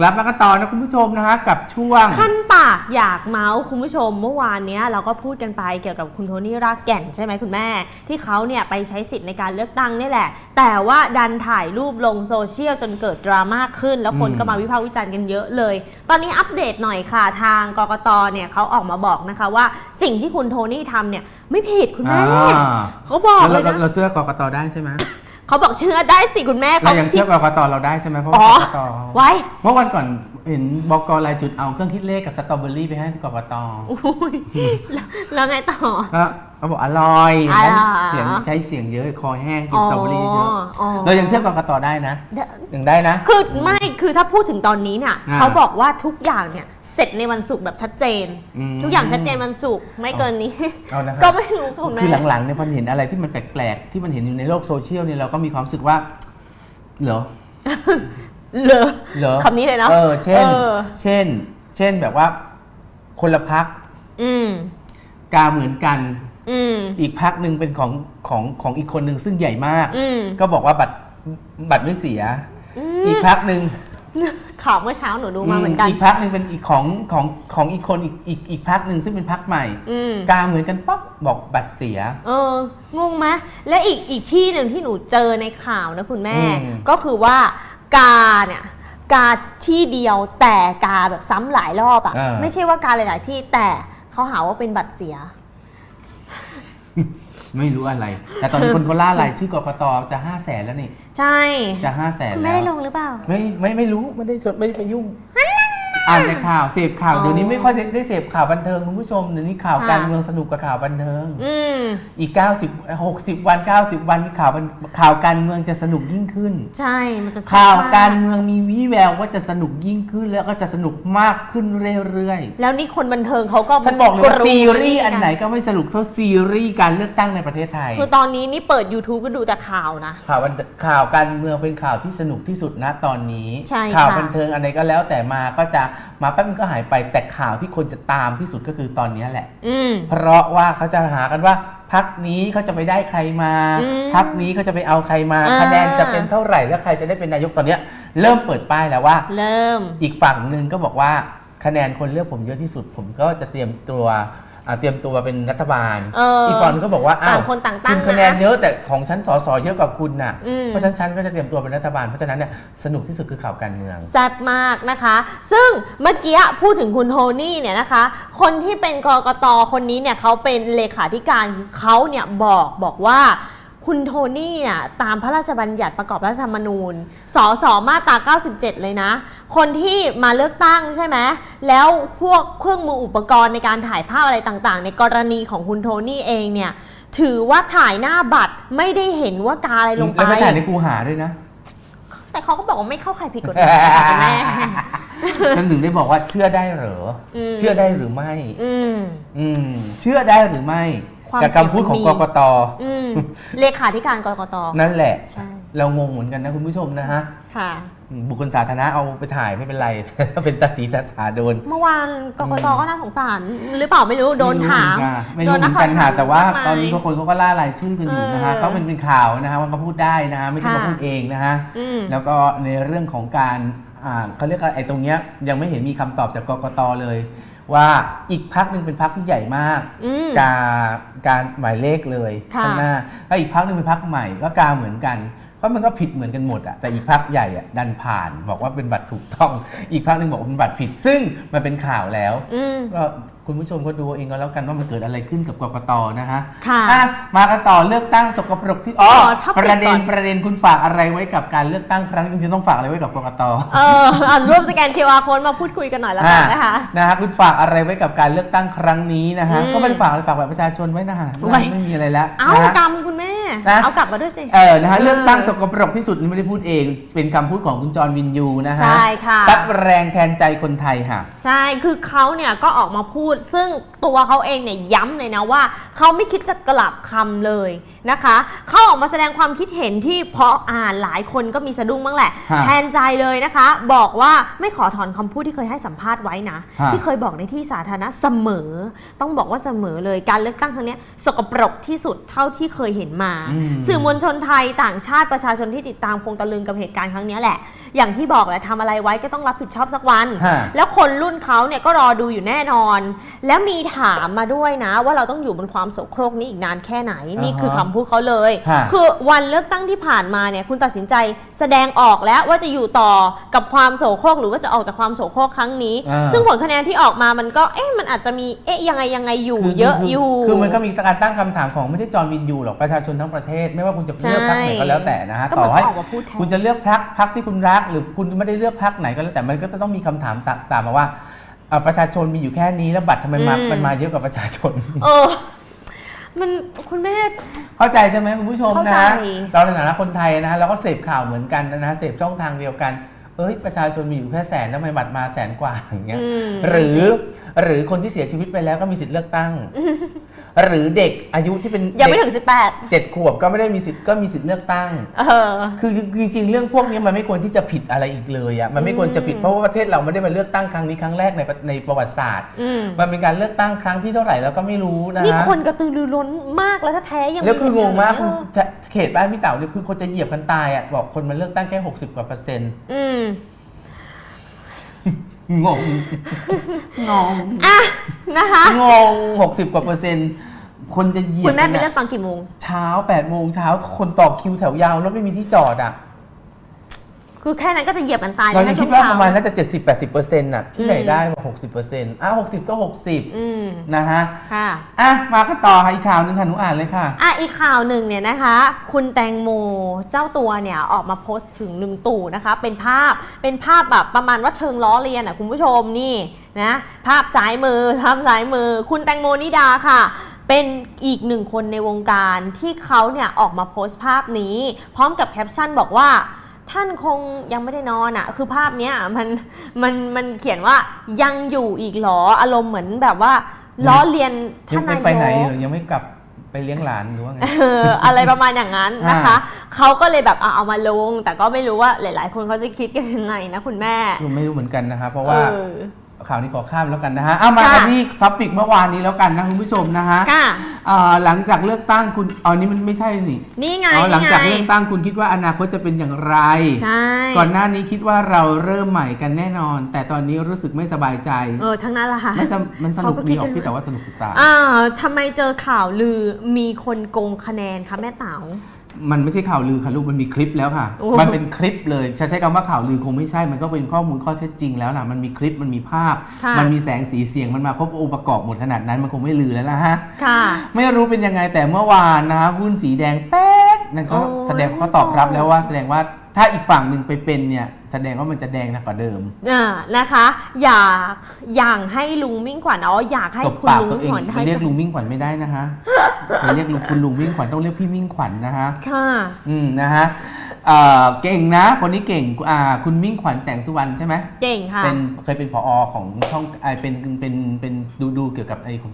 กลับมากันต่อนะคุณผู้ชมนะฮะกับช่วง ขั้นปากอยากเมาส์คุณผู้ชม เมื่อวานเนี้ยเราก็พูดกันไปเกี่ยวกับคุณโทนี่รากแก่นใช่ไหมคุณแม่ ที่เขาเนี่ยไปใช้สิทธิ์ในการเลือกตั้งนี่แหละ แต่ว่าดันถ่ายรูปลงโซเชียลจนเกิดดราม่าขึ้น แล้วคนอืมก็มาวิพากษ์วิจารณ์กันเยอะเลย ตอนนี้อัปเดตหน่อยค่ะทางกกตเนี่ยเขาออกมาบอกนะคะว่าสิ่งที่คุณโทนี่ทำเนี่ยไม่ผิดคุณแม่อ่า เขาบอกแล้วเลเรายเรานะ เราเชื่อกกตได้ใช่ไหม เขาบอกเชื่อได้สิคุณแม่เราเขายังเชื่อกกตเราได้ใช่ไหมเพราะอ๋ว่าอกกตไว้เมื่อวันก่อนเห็นบกรายจุดเอาเครื่องคิดเลขกับสตรอเบอรี่ไปให้กกตอุ้ยแล้วแล้วไงต่อก็เขาบอกอร่อยอร่อย เสียงใช้เสียงเยอะคอแห้งกินสตรอเบอรี่เยอะอ๋อเรายังเชื่อกกตได้นะเดี๋ยว ยังได้นะ คือไม่คือถ้าพูดถึงตอนนี้เนี่ยอ่าเขาบอกว่าทุกอย่างเนี่ยเส ร็จในวันศุกร์แบบชัดเจน อืม ทุกอย่างชัดเจนวันศุกร์ไม่เกินนี้ เอานะคก็รับไม่รู้คุณแม่คือหลังๆเนี่ยพอเห็นอะไรที่มันแปลกๆ ที่มันเห็นอยู่ในโลกโซเชียลเนี่ยเราก็มีความรู้สึกว่า เหรอ เหรอเหรอคำนี้เลยเนาะเออ เช่นเออเช่น เช่นแบบว่า คนละพักอืม กาเหมือนกัน อืม อีกพักหนึ่งเป็นของของของอีกคนหนึ่งซึ่งใหญ่มาก อืม ก็บอกว่าบัตรบัตรไม่เสียอือีมกพักหนึ่ง ข่าวเมื่อเช้าหนูดูมาเหมือนกัน อีกพักหนึ่งเป็นอีกของของของอีกคนอีกอีกอีกพักหนึ่งซึ่งเป็นพักใหม่อืม กาเหมือนกันป๊อกบอกบัตรเสีย เอองงไหมและอีกอีกที่หนึ่งที่หนูเจอในข่าวนะคุณแม่ อืม ก็คือว่ากาเนี่ยกาที่เดียวแต่กาแบบซ้ำหลายรอบอะ่ะ ไม่ใช่ว่ากาหลาย ๆ ที่แต่เขาหาว่าเป็นบัตรเสีย ไม่รู้อะไร แต่ตอนนี้คนเขาล่ารายชื่อกกตจะห้าแสนแล้วนี่ ใช่ จะห้าแสนคุณแล้ไม่ได้ลวงหรือเปล่า ไม่ไม่ไม่รู้ไม่ได้จดไม่ได้ไปยุ่ง อ่านแต่ข่าวเสพข่าวอ๋อเดี๋ยวนี้ไม่ค่อยได้ได้เสพข่าวบันเทิงคุณผู้ชมเดี๋ยวนี้ข่าวค่ะการเมืองสนุกกับข่าวบันเทิงอืมอีก 90 60 วัน 90 วันที่ข่าวบันข่าวการเมืองจะสนุกยิ่งขึ้น ใช่มันจะแซ่บข่าวมการเมืองมีวิแววว่าจะสนุกยิ่งขึ้นแล้วก็จะสนุกมากขึ้นเรื่อยแล้วนี่คนบันเทิงเขาก็ๆฉันบอกเลยว่าซีรีส์อันไหนกัก็ไม่สนุกเท่าซีรีส์การเลือกตั้งในประเทศไทย คือตอนนี้นี่เปิด YouTube ก็ดูแต่ข่าวนะข่าวบันข่าวการเมืองเป็นข่าวที่สนุกที่สุดนะตอนนี้ใช่ค่ะข่าวบันเทิงอะไรก็แล้วแต่มาก็จะมาแป๊บนึงก็หายไปแต่ข่าวที่คนจะตามที่สุดก็คือตอนนี้แหละ อืม เพราะว่าเขาจะหากันว่า พักนี้เขาจะไปได้ใครมา อืมพักนี้เขาจะไปเอาใครมาอ่า คะแนนจะเป็นเท่าไหร่แล้วใครจะได้เป็นนายกตอนเนี้ยเริ่มเปิดป้ายแล้วว่า เริ่ม อีกฝั่งหนึ่งก็บอกว่าคะแนนคนเลือกผมเยอะที่สุด ผมก็จะเตรียมตัวอ่า เตรียมตัวเป็นรัฐบาลเอออีกฝั่งหนึงก็บอกว่าอ้าวต่างคนต่างตั้งคุณคะแนนนะ เยอะแต่ของฉันสอสอเยอะกว่าคุณน่ะอืม เพราะฉะนั้นฉันก็จะเตรียมตัวเป็นรัฐบาลเพราะฉะนั้นเนี่ยสนุกที่สุดคือข่าวการเมือง แซ่บมากนะคะ ซึ่งเมื่อกี้พูดถึงคุณโทนี่เนี่ยนะคะ คนที่เป็นกกตคนนี้เนี่ยเขาเป็นเลขาธิการเขาเนี่ยบอกบอกว่า คุณโทนี่เนี่ยตามพระราชบัญญัติประกอบรัฐธรรมนูญ สสมาตรา 97 เลยนะ คนที่มาเลือกตั้งใช่ไหม แล้วพวกเครื่องมืออุปกรณ์ในการถ่ายภาพอะไรต่างๆ ในกรณีของคุณโทนี่เองเนี่ย ถือว่าถ่ายหน้าบัตรไม่ได้เห็นว่ากาอะไรลงไป แล้วไม่ถ่ายในกูหาด้วยนะ แต่เขาก็บอกว่าไม่เข้าใครผิดกฎหมายค่ะคุณแม่ฉันถึงได้บอกว่าเชื่อได้เหรออมเชื่อได้หรือไม่ อืมอืมเชื่อได้หรือไม่ ความกับคำพูดของเสี่กยงมันมีกตอืมเลขาธิการกรกตนั่นแหละ ใช่ เรางงเหมือนกันนะคุณผู้ชมนะฮะค่ะอืมบุคคลสาธารณะเอาไปถ่ายไม่เป็นไร เป็นตาสีตาสาโดน เมื่อวานกกตก็น่าสงสาร หรือเปล่าไม่รู้โดนถามไม่รู้เหมือนกันโดค่ะถมแต่ว่ากมยตอนนี้ก็คนเขาก็ล่ารายชื่อกันอยู่นะฮะเออก็เป็นเป็นข่าวนะฮะว่าเขาพูดได้นะฮะไม่ใช่ค่ะมาพูดเองนะฮะอืมแล้วก็ในเรื่องของการอ่าเขาเรียกว่าไอ้ตรงเนี้ยยังไม่เห็นมีคำตอบจากกกตเลย ว่าอีกพักหนึ่งเป็นพักที่ใหญ่มากอืม กาการหมายเลขเลยค่ะ ข้างหน้าแล้วอีกพักหนึ่งเป็นพักใหม่ก็กาเหมือนกันเพราะมันก็ผิดเหมือนกันหมดอะแต่อีกพักใหญ่อะดันผ่านบอกว่าเป็นบัตรถูกต้อง อีกพักหนึ่งบอกว่าเป็นบัตรผิดซึ่งมันเป็นข่าวแล้ว อืม ก็ คุณผู้ชมก็ดูเองก็แล้วกันว่ามันเกิดอะไรขึ้นกับกกตนะฮะค่ะอะมากันต่อเลือกตั้งสกปรกที่อ๋ออ๋อ topic ประเด็นก่อน ประเด็นคุณฝากอะไรไว้กับการเลือกตั้งครั้งนี้จริงๆต้องฝากอะไรไว้กับกกต เอออะร่วมสแกน QR code มาพูดคุยกันหน่อยแล้วกันนะคะนะฮะคุณฝากอะไรไว้กับการเลือกตั้งครั้งนี้นะฮะอืมก็ไม่ได้ฝากอะไรฝากแบบประชาชนไว้นะฮะไว้ ไม่มีอะไรแล้วเอานะฮะ กรรมคุณแม่ นะ เอากลับมาด้วยสิ เออนะฮะเลือกตั้งสกปรกที่สุดนี่ไม่ได้พูดเอง เป็นคำพูดของคุณจอห์นวินยูนะฮะใช่ค่ะ ซับแรงแทนใจคนไทยค่ะ ใช่ คือเขาเนี่ยก็ออกมาพูด ซึ่งตัวเขาเองเนี่ยย้ำเลยนะว่า เขาไม่คิดจะกลับคำเลยนะคะ เขาออกมาแสดงความคิดเห็นที่พออ่านหลายคนก็มีสะดุ้งบ้างแหละ ฮะแทนใจเลยนะคะ บอกว่าไม่ขอถอนคำพูดที่เคยให้สัมภาษณ์ไว้นะ ฮะ ที่เคยบอกในที่สาธารณะเสมอ ต้องบอกว่าเสมอเลย การเลือกตั้งครั้งเนี้ยสกปรกที่สุดเท่าที่เคยเห็นมาอืม สื่อมวลชนไทยต่างชาติประชาชนที่ติดตามคงตะลึงกับเหตุการณ์ครั้งเนี้ยแหละ อย่างที่บอกแหละทำอะไรไว้ก็ต้องรับผิดชอบสักวัน ฮะ แล้วคนรุ่นเขาเนี่ยก็รอดูอยู่แน่นอน แล้วมีถามมาด้วยนะ ว่าเราต้องอยู่บนความโสโครกนี้อีกนานแค่ไหน นี่คือคำพูดเขาเลย ฮะ คือวันเลือกตั้งที่ผ่านมาเนี่ยคุณตัดสินใจแสดงออกแล้วว่าจะอยู่ต่อกับความโสโครกหรือว่าจะออกจากความโสโครกครั้งนี้ อ่า ซึ่งผลคะแนนที่ออกมามันก็เอ๊ะมันอาจจะมีเอ๊ะยังไงยังไงอยู่คืเยอะคือยู่ คือมันก็มีการตั้งคำถามของไม่ใช่จอร์นวินยูหรอกประชาชนทั้งประเทศ ไม่ว่าคุณจะเลือกพรรคไหนก็แล้วแต่นะฮะก็เหมืต่อนอให้เขาออกมาพูดแทนคุณจะเลือกพรรคพรรคที่คุณรัก หรือคุณไม่ได้เลือกพรรคไหนก็แล้วแต่มันก็จะต้องมีคำถามตาตามมาว่าเอ่อประชาชนมีอยู่แค่นี้แล้วบัตรทำไมมาอืมมันมาเยอะกว่าประชาชนเออมันคุณแม่เข้าใจใช่ไหมคุณผู้ชมเข้านะใจฮะเราในฐานะคนไทยนะฮะเราก็เสพข่าวเหมือนกันนะฮะเสพช่องทางเดียวกันเอ้ยประชาชนมีอยู่แค่แสนทำไมบัตรมาแสนกว่าอย่างเงี้ยอืมหรือหรือคนที่เสียชีวิตไปแล้วก็มีสิทธิ์เลือกตั้ง หรือเด็กอายุที่เป็นยังไม่เด็กถึง 18 เจ็ดขวบก็ไม่ได้มีสิทธิ์ก็มีสิทธิ์เลือกตั้ง เออ คือจริงๆ เรื่องพวกนี้มันไม่ควรที่จะผิดอะไรอีกเลยอะมันไม่ควรจะผิดอืมเพราะว่าประเทศเราไม่ได้มาเลือกตั้งครั้งนี้ครั้งแรกในในประวัติศาสตร์ อืม มันเป็นการเลือกตั้งครั้งที่เท่าไหร่แล้วก็ไม่รู้นะนี่ฮะคนกระตือรือร้นมากแล้วถ้าแท้ยังแล้วคืองงมากเออเขตบ้านพี่เต๋าเนี่ยคือคนจะเหยียบกันตายอะบอกคนมันเลือกตั้งแค่60กว่าเปอร์เซ็นต์ อืม งง งง อะนะคะ งง60กว่าเปอร์เซ็นต์คนจะเหยียบคุณแม่ไปกันเลือะอกตอนกี่โมง เช้า8โมงเช้าคนต่อคิวแถวยาวแล้วไม่มีที่จอดอะ คือแค่นั้นก็จะเหยียบกันตายเราในยังช่คิวดงว่าเช้าประมาณน่าจะ 70-80%น่ะที่ไหนอืมได้บอก60%อะ60 ก็60อืมนะฮะค่ะ อะมากันต่อค่ะอีกข่าวหนึงค่ะหนูอ่านเลยค่ะ อะอีกข่าวหนึ่งเนี่ยนะคะ คุณแตงโมเจ้าตัวเนี่ยออกมาโพสต์ถึงลุงตู่นะคะ เป็นภาพเป็นภาพแบบประมาณว่าเชิงล้อเลียนอะคุณผู้ชมนี่นะภาพซ้ายมือภาพซ้ายมือ คุณแตงโมนิดาค่ะ เป็นอีกหนึ่งคนในวงการที่เขาเนี่ยออกมาโพสต์ภาพนี้ พร้อมกับแคปชั่นบอกว่า ท่านคงยังไม่ได้นอนอะ คือภาพเนี้ยมันมันมันเขียนว่ายังอยู่อีกเหรออารมณ์เหมือนแบบว่าล้อเลียนยัท่างนไม่นายกไปไหนหรือยังไม่กลับไปเลี้ยงหลานหรือว่าไงเอออะไรประมาณอย่างนั้นนะคะอ่าเขาก็เลยแบบเอาเอามาลง แต่ก็ไม่รู้ว่าหลาย ๆ คนเขาจะคิดกันยังไงนะคุณแม่คือไม่รู้เหมือนกันนะคะเพราะว่าเออข่าวนี้ขอข้ามแล้วกันนะฮะเอามาค่ะกันที่ท็อปิกเมื่อวานนี้แล้วกันนะคุณผู้ชมนะฮะ ค่ะอ่าหลังจากเลือกตั้งคุณอ๋อนี่มันไม่ใช่สินี่ไงอ๋อหลังนี่ไงจากเลือกตั้งคุณคิดว่าอนาคตจะเป็นอย่างไร ใช่ก่อนหน้านี้คิดว่าเราเริ่มใหม่กันแน่นอน แต่ตอนนี้รู้สึกไม่สบายใจเออทั้งนั้นละค่ะมันจะมันสนุกเขาก็ดีคิดออกกันพี่แต่ว่าสนุกสุดตา อ่าทำไมเจอข่าวลือมีคนโกงคะแนนคะแม่เต๋า มันไม่ใช่ข่าวลือค่ะลูกมันมีคลิปแล้วค่ะ โอ้ มันเป็นคลิปเลยจะใช้คำว่าข่าวลือคงไม่ใช่ มันก็เป็นข้อมูลข้อเท็จจริงแล้วล่ะมันมีคลิปมันมีภาพ ค่ะ มันมีแสงสีเสียงมันมาครบองค์ประกอบหมดขนาดนั้นมันคงไม่ลือแล้วล่ะฮะ ค่ะ ไม่รู้เป็นยังไงแต่เมื่อวานนะฮะหุ้นสีแดงแป๊ดนั่นก็โอ้ย แสดงข้อตอบรับแล้วว่าแสดงว่า ถ้าอีกฝั่งหนึ่งไปเป็นเนี่ยแสดงว่ามันจะแดงหนักกว่าเดิม อ่านะคะ อยากอยากให้ลุงมิ่งขวัญอ๋ออยากให้ตบคุณปากลุงตัวเองขวัญให้เรียกลุงมิ่งขวัญไม่ได้นะฮะอย่าเรียกลุงคุณลุงมิ่งขวัญต้องเรียกพี่มิ่งขวัญนะฮะค่ะ อืมนะฮะเอ่อเก่งนะ คนนี้เก่งอ่าคุณมิ่งขวัญแสงสุวรรณใช่ไหมเก่งค่ะ เป็นเคยเป็นผอของช่องไอเป็นเป็นเป็นดูดูเกี่ยวกับไอของ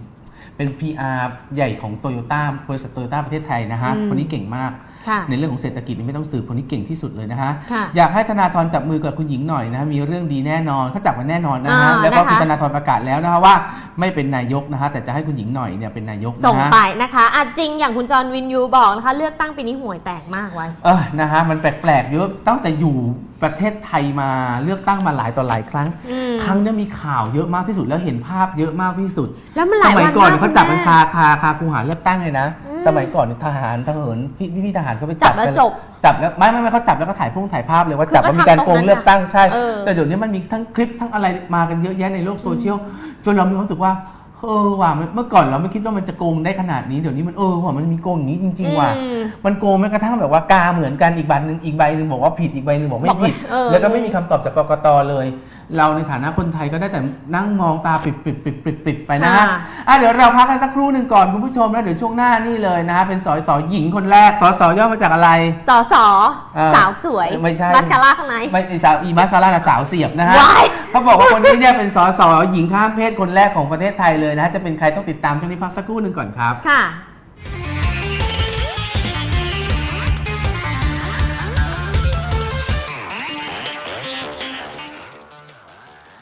เป็น PR ใหญ่ของโตโยต้าบริษัทโตโยต้าประเทศไทยนะฮะอืม คนนี้เก่งมากค่ะ ในเรื่องของเศรษฐกิจนี่ไม่ต้องสืบคนนี้เก่งที่สุดเลยนะฮะค่ะอยากให้ธนาธรจับมือกับคุณหญิงหน่อยนะฮะมีเรื่องดีแน่นอนเขาจับกันแน่นอนนะฮะอ่าแล้วก็นะคะคุณธนาธรประกาศแล้วนะฮะว่าไม่เป็นนายกนะฮะแต่จะให้คุณหญิงหน่อยเนี่ยเป็นนายกส่งนะฮะไปนะคะอะจริงอย่างคุณจอห์นวินยูบอกนะคะเลือกตั้งปีนี้ห่วยแตกมากไว้เออนะฮะมันแปลกๆเยอะตั้งแต่อยู่ประเทศไทยมาเลือกตั้งมาหลายต่อหลายครั้งอืมครั้งเนี้ยมีข่าวเยอะมากที่สุดแล้วเห็นภาพเยอะมากที่สุด แล้วมันหสลายมัยวันก่อนมากเขาจับกันคุณคาแม่คาคาคูหาเลือกตั้งเลยนะอืม สมัยก่อนทหารทหารพี่พี่ทหารเขาไปจับแล้วกันจบ จับแล้วไม่ไม่ไม่เขาจับแล้วก็ถ่ายพุ่งถ่ายภาพเลยว่าคือจับว่าก็มีการทำตรงโกงนั้นเลือกตั้งใช่ เออ แต่เดี๋ยวนี้มันมีทั้งคลิปทั้งอะไรมากันเยอะแยะในโลกโซเชียลจนเรามีความรู้สึกว่าเออว่ะมันเมื่อก่อนเราไม่คิดว่ามันจะโกงได้ขนาดนี้เดี๋ยวนี้มันเออว่ะมันมีโกงอย่างนี้จริง ๆ ว่ะ อืม มันโกงแม้กระทั่งแบบว่ากาเหมือนกันอีกใบหนึ่งอีกใบหนึ่งบอกว่าผิดอีกใบหนึ่งบอกไม่บอกว่าผิด เออ แล้วก็ไม่มีคำตอบจากกกตเลย เราในฐานะคนไทยก็ได้แต่นั่งมองตาปิดปิดปิดปิดปิดไปนะฮะค่ะ อะเดี๋ยวเราพักกันสักครู่หนึ่งก่อนคุณผู้ชมแล้วเดี๋ยวช่วงหน้านี่เลยนะฮะเป็นสอสอหญิงคนแรกสอสอย่อมาจากอะไร สอสอเออสาวสวยไม่ใช่มัสคาร่าข้างใน ไม่ใช่สาวอีมาซาร่านะสาวเสียบนะฮะว้ายเขาบอกว่าคนนี้เนี่ยเป็นสอสอหญิงข้ามเพศคนแรกของประเทศไทยเลยนะฮะจะเป็นใครต้องติดตามช่วงนี้พักสักครู่หนึ่งก่อนครับ ค่ะ